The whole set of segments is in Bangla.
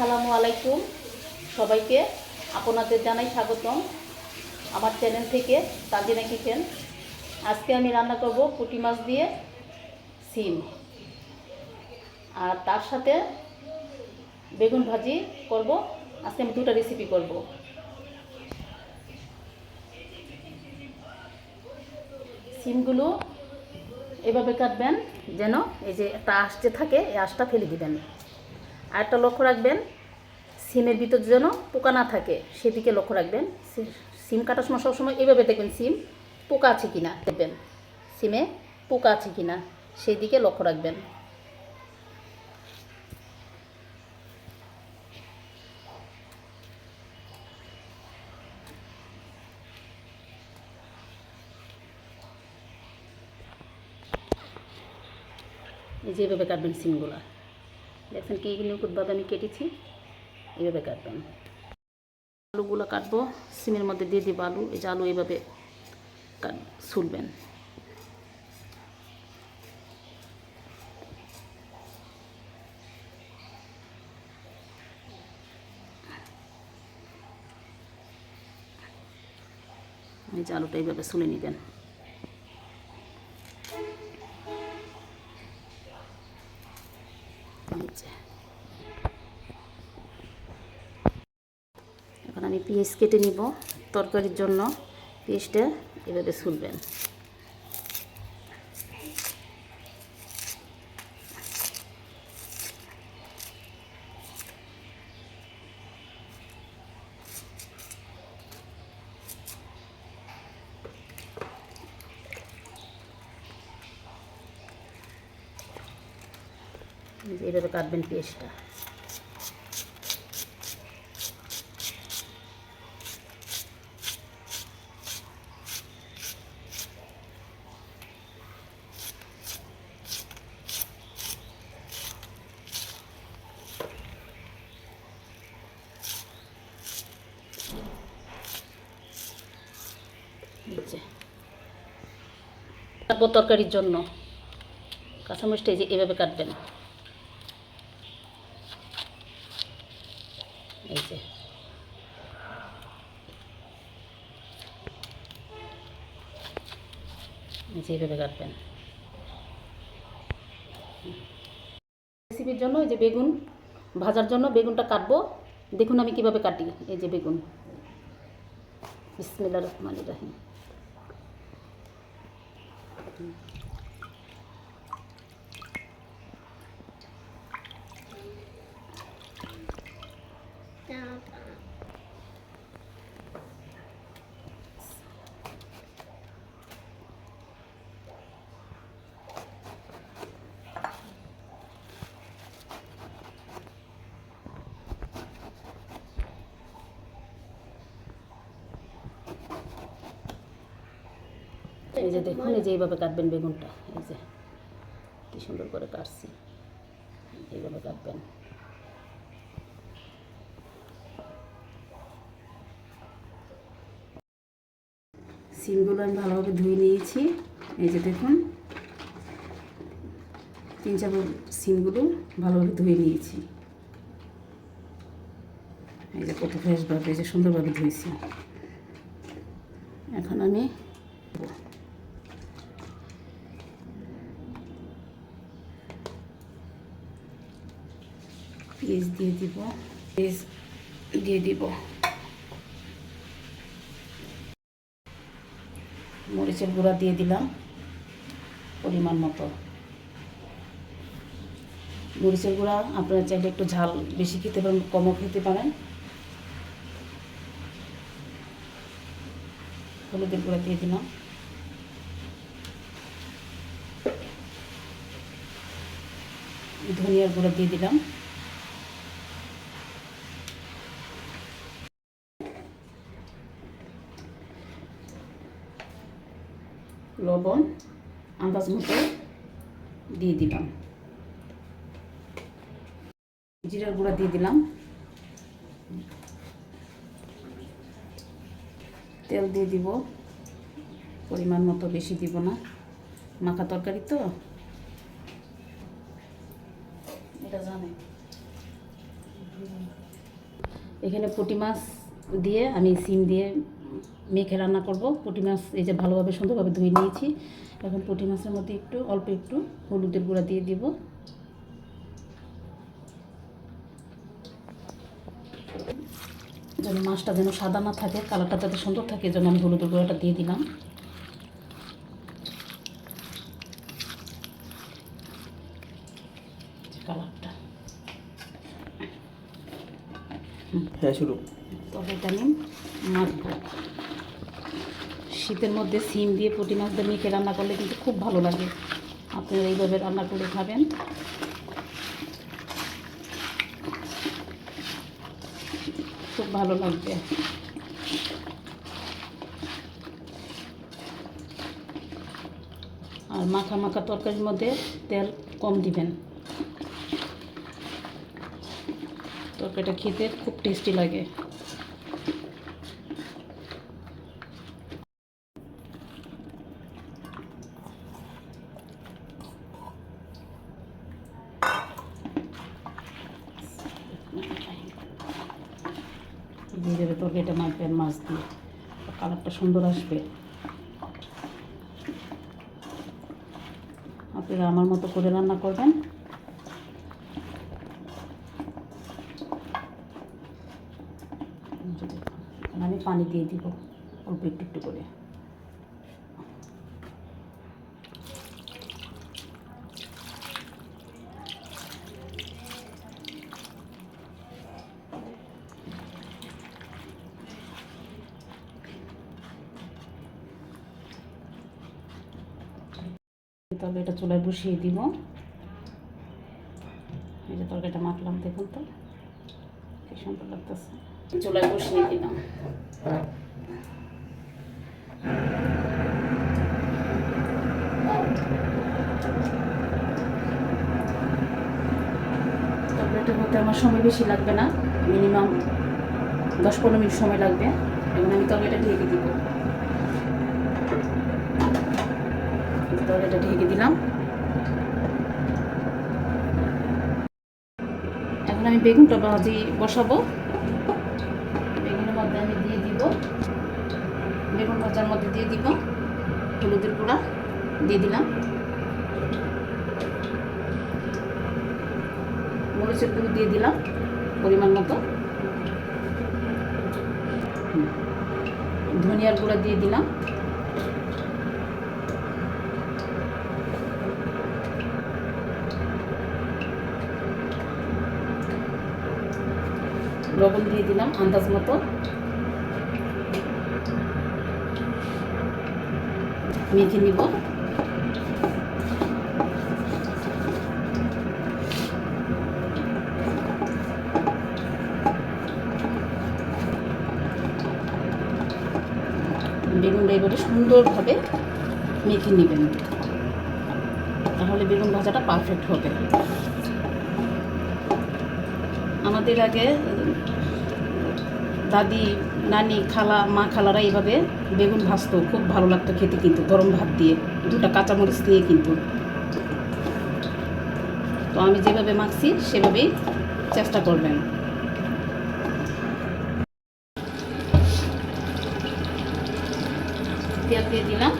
আসসালামু আলাইকুম সবাইকে। আপনাদের জানাই স্বাগতম। আমার চ্যানেল থেকে তাজিনা কিচেন। আজকে আমি রান্না করব পুঁটি মাছ দিয়ে সিম। আর তার সাথে বেগুন ভাজি করব। আজকে আমি দুটা রেসিপি করব। সিমগুলো এভাবে কাটবেন যেন এই যে একটা আসতে থাকে, এই আঁশটা ফেলে দিবেন। আর একটা লক্ষ্য রাখবেন, সিমের ভিতর যেন পোকা না থাকে, সেদিকে লক্ষ্য রাখবেন। সিম কাটার সময় সবসময় এইভাবে দেখবেন সিম পোকা আছে কিনা। দেখবেন সিমে পোকা আছে কিনা সেই দিকে লক্ষ্য রাখবেন। এই যে এভাবে কাটবেন সিমগুলা। দেখছেন কি নিখুঁতভাবে আমি কেটেছি? এইভাবে কাটবেন আলুগুলো কাটবো, সিমের মধ্যে দিয়ে দিব আলু, এই যে আলু এইভাবে কাট ছুলবেন এই যে আলুটা এইভাবে ছুলে নেবেন। যে। এখন আমি পেঁয়াজ কেটে নিব তরকারির জন্য পেঁয়াজটা এভাবে ছুলবেন এইভাবে কাটবেন এই তরকারির জন্য। কাঁচামরিচটা এই যে এভাবে কাটবেন। এই যে। এই যে এইভাবে কাটবেন। রেসিপির জন্য এই যে বেগুন ভাজার জন্য বেগুনটা কাটবো। দেখুন আমি কীভাবে কাটি এই যে বেগুন। বিসমিল্লাহ রহমান রাহিম। এই যে দেখুন, এই যে এইভাবে কাটবেন বেগুনটা। এই যে, কি সুন্দর করে কাটছি। এইভাবে কাটবেন। সিমগুলো আমি ভালোভাবে ধুয়ে নিয়েছি। এই যে দেখুন, তিন চার সিমগুলো ভালোভাবে ধুয়ে নিয়েছি। এই যে কত ফ্রেশভাবে এই যে সুন্দরভাবে ধুয়েছি। এখন আমি পেঁয়াজ দিয়ে দিব পেঁয়াজ দিয়ে দিব। মরিচের গুঁড়া দিয়ে দিলাম, পরিমাণ মতো। মরিচের গুঁড়া আপনারা চাইলে একটু ঝাল বেশি খেতে পারেন, কমও খেতে পারেন। হলুদের গুঁড়া দিয়ে দিলাম। ধনিয়ার গুঁড়া দিয়ে দিলাম লবণ আন্দাজ মতো দিয়ে দিলাম। জিরার গুঁড়া দিয়ে দিলাম। তেল দিয়ে দিব। পরিমাণ মতো বেশি দিব না। মাখা তরকারি তো। এটা জানে। এখানে পুঁটি মাছ দিয়ে আমি সিম দিয়ে মেখে রান্না করব। পুঁটি মাছ এই যে ভালোভাবে সুন্দরভাবে ধুয়ে নিয়েছি। এখন পুঁটি মাছের মধ্যে একটু অল্প একটু হলুদের গুঁড়া দিয়ে দিব। যেন মাছটা যেন সাদা না থাকে কালারটা যাতে সুন্দর থাকে যেন আমি হলুদের গুঁড়াটা দিয়ে দিলাম। কালারটা। হ্যাঁ শুরু। তবে এটা আমি মাখবো। শীতের মধ্যে সিম দিয়ে পুঁটি মাছ দিয়ে মেখে রান্না করলে কিন্তু খুব ভালো লাগে। আপনারা এইভাবে রান্না করে খাবেন। খুব ভালো লাগবে। আর মাখা মাখা তরকারির মধ্যে তেল কম দিবেন। তরকারিটা খেতে খুব টেস্টি লাগে। দিয়ে দেবে তরকারিটা মাখবেন মাছ দিয়ে। কালারটা সুন্দর আসবে। আপনারা আমার মতো করে রান্না করবেন। আমি পানি দিয়ে দিব, অল্প একটু একটু করে। তবে এটা চুলায় বসিয়ে দিব। এই যে তরকারিটা মাখলাম, দেখুন তো, কি সুন্দর লাগতেছে। চুলায় বসিয়ে দিলাম। আমার সময় বেশি লাগবে না, মিনিমাম দশ পনেরো মিনিট সময় লাগবে। এবং আমি তরকারিটা ঢেকে দিব। তরকারিটা ঢেকে দিলাম। এখন আমি বেগুনটা ভাজি বসাবো। বেগুনের মধ্যে আমি দিয়ে দিব। বেগুন ভাজার মধ্যে দিয়ে দিব হলুদের গুঁড়া, দিয়ে দিলাম। মরিচের গুঁড়ো দিয়ে দিলাম পরিমাণ মতো। ধনিয়ার গুঁড়া দিয়ে দিলাম। লবণ দিয়ে দিলাম, আন্দাজ মতো। মেখে নিব। বেগুনটা এবারে সুন্দরভাবে মেখে নেবেন। তাহলে বেগুন ভাজাটা পারফেক্ট হবে। আমাদের আগে, দাদি, নানি, খালা, মা, খালারা এইভাবে বেগুন ভাজতো, খুব ভালো লাগতো খেতে কিন্তু, গরম ভাত দিয়ে, দুটা কাঁচামরিচ দিয়ে কিন্তু। তো আমি যেভাবে মাখছি, সেভাবেই চেষ্টা করবেন। দিলাম।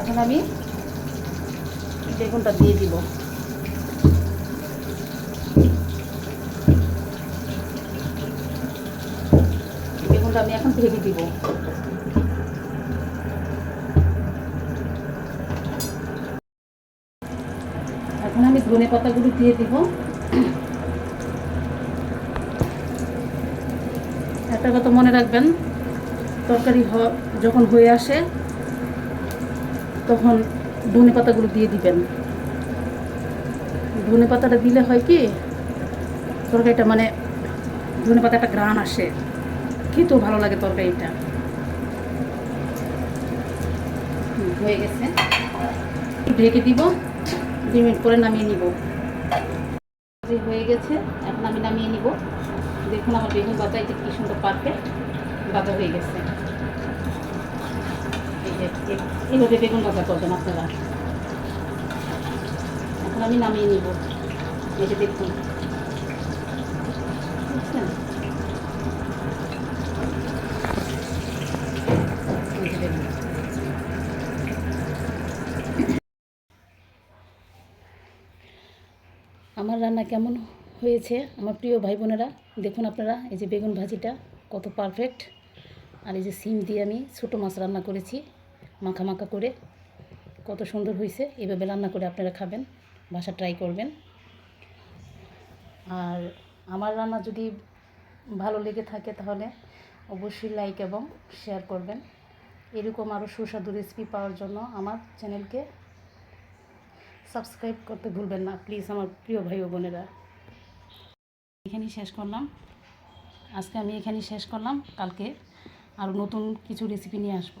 এখন আমি বেগুনটা দিয়ে দিব। বেগুনটা আমি এখন দিব। এখন আমি ধনে পাতাগুলো দিয়ে দিব। একটা কথা মনে রাখবেন। তরকারি যখন হয়ে আসে, তখন ধনে পাতাগুলো দিয়ে দিবেন। ধনে পাতাটা দিলে হয় কি, তরকারিটা মানে ধনে পাতা একটা গ্রান আসে। খেতেও ভালো লাগে তরকারিটা। হয়ে গেছে। ঢেকে দিব, দুই মিনিট পরে নামিয়ে নিব। হয়ে গেছে, এখন আমি নামিয়ে নিব। দেখুন, আমার বেগুন বাচ্চা এটা কি সুন্দর পারফেক্ট ভাজা হয়ে গেছে। এইভাবে বেগুন ভাজা করবেন আপনারা। এখন আমি নামিয়ে নিব। বুঝছেন? দেখুন। আমার রান্না কেমন? হয়েছে আমার প্রিয় ভাই বোনেরা। দেখুন আপনারা, এই যে বেগুন ভাজিটা কত পারফেক্ট আর এই যে সিম দিয়ে আমি ছোটো মাছ রান্না করেছি, মাখা মাখা করে। কত সুন্দর হয়েছে, এভাবে রান্না করে আপনারা খাবেন বাসা ট্রাই করবেন। আর আমার রান্না যদি ভালো লেগে থাকে তাহলে অবশ্যই লাইক এবং শেয়ার করবেন। এরকম আরও সুস্বাদু রেসিপি পাওয়ার জন্য আমার চ্যানেলকে সাবস্ক্রাইব করতে ভুলবেন না প্লিজ আমার প্রিয় ভাই বোনেরা। এখানেই শেষ করলাম। আজকে আমি এখানেই শেষ করলাম। কালকে আর নতুন কিছু রেসিপি নিয়ে আসব।